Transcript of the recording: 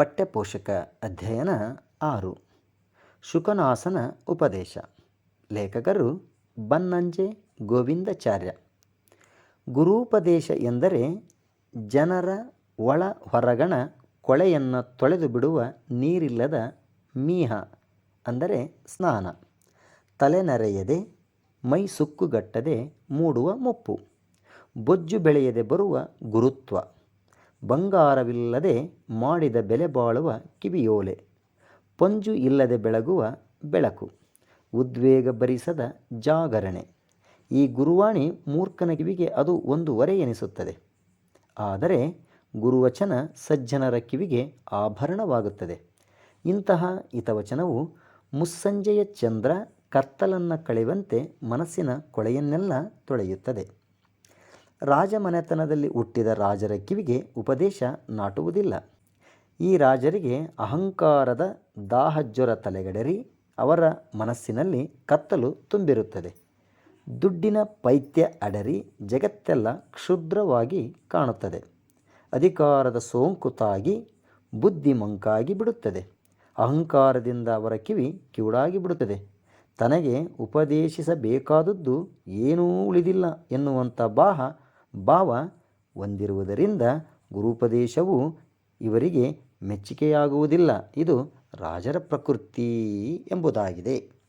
ಪಠ್ಯಪೋಷಕ ಅಧ್ಯಯನ ಆರು. ಶುಕನಾಸನ ಉಪದೇಶ. ಲೇಖಕರು ಬನ್ನಂಜೆ ಗೋವಿಂದಾಚಾರ್ಯ. ಗುರೂಪದೇಶ ಎಂದರೆ ಜನರ ಒಳ ಹೊರಗಣ ಕೊಳೆಯನ್ನು ತೊಳೆದು ಬಿಡುವ ನೀರಿಲ್ಲದ ಮೀಹ, ಅಂದರೆ ಸ್ನಾನ. ತಲೆನರೆಯದೆ, ಮೈ ಸುಕ್ಕುಗಟ್ಟದೆ ಮೂಡುವ ಮುಪ್ಪು. ಬೊಜ್ಜು ಬೆಳೆಯದೆ ಬರುವ ಗುರುತ್ವ. ಬಂಗಾರವಿಲ್ಲದೆ ಮಾಡಿದ ಬೆಲೆ ಬಾಳುವ ಕಿವಿಯೋಲೆ, ಪಂಜು ಇಲ್ಲದೆ ಬೆಳಗುವ ಬೆಳಕು, ಉದ್ವೇಗ ಭರಿಸದ ಜಾಗರಣೆ. ಈ ಗುರುವಾಣಿ ಮೂರ್ಖನ ಕಿವಿಗೆ ಅದು ಒಂದು ಹೊರೆ ಎನಿಸುತ್ತದೆ. ಆದರೆ ಗುರುವಚನ ಸಜ್ಜನರ ಕಿವಿಗೆ ಆಭರಣವಾಗುತ್ತದೆ. ಇಂತಹ ಹಿತವಚನವು ಮುಸ್ಸಂಜೆಯ ಚಂದ್ರ ಕತ್ತಲನ್ನು ಕಳೆಯುವಂತೆ ಮನಸ್ಸಿನ ಕೊಳೆಯನ್ನೆಲ್ಲ ತೊಳೆಯುತ್ತದೆ. ರಾಜಮನೆತನದಲ್ಲಿ ಹುಟ್ಟಿದ ರಾಜರ ಕಿವಿಗೆ ಉಪದೇಶ ನಾಟುವುದಿಲ್ಲ. ಈ ರಾಜರಿಗೆ ಅಹಂಕಾರದ ದಾಹಜ್ವರ ತಲೆಗಡರಿ, ಅವರ ಮನಸ್ಸಿನಲ್ಲಿ ಕತ್ತಲು ತುಂಬಿರುತ್ತದೆ. ದುಡ್ಡಿನ ಪೈತ್ಯ ಅಡರಿ, ಜಗತ್ತೆಲ್ಲ ಕ್ಷುದ್ರವಾಗಿ ಕಾಣುತ್ತದೆ. ಅಧಿಕಾರದ ಸೋಂಕು ತಾಗಿ ಬುದ್ಧಿ ಮಂಕಾಗಿ ಬಿಡುತ್ತದೆ. ಅಹಂಕಾರದಿಂದ ಅವರ ಕಿವಿ ಕಿವುಡಾಗಿ ಬಿಡುತ್ತದೆ. ತನಗೆ ಉಪದೇಶಿಸಬೇಕಾದದ್ದು ಏನೂ ಉಳಿದಿಲ್ಲ ಎನ್ನುವಂಥ ಬಾಹ ಭಾವ ಹೊಂದಿರುವುದರಿಂದ ಗುರುಪದೇಶವು ಇವರಿಗೆ ಮೆಚ್ಚುಗೆಯಾಗುವುದಿಲ್ಲ ಇದು ರಾಜರ ಪ್ರಕೃತಿ ಎಂಬುದಾಗಿದೆ.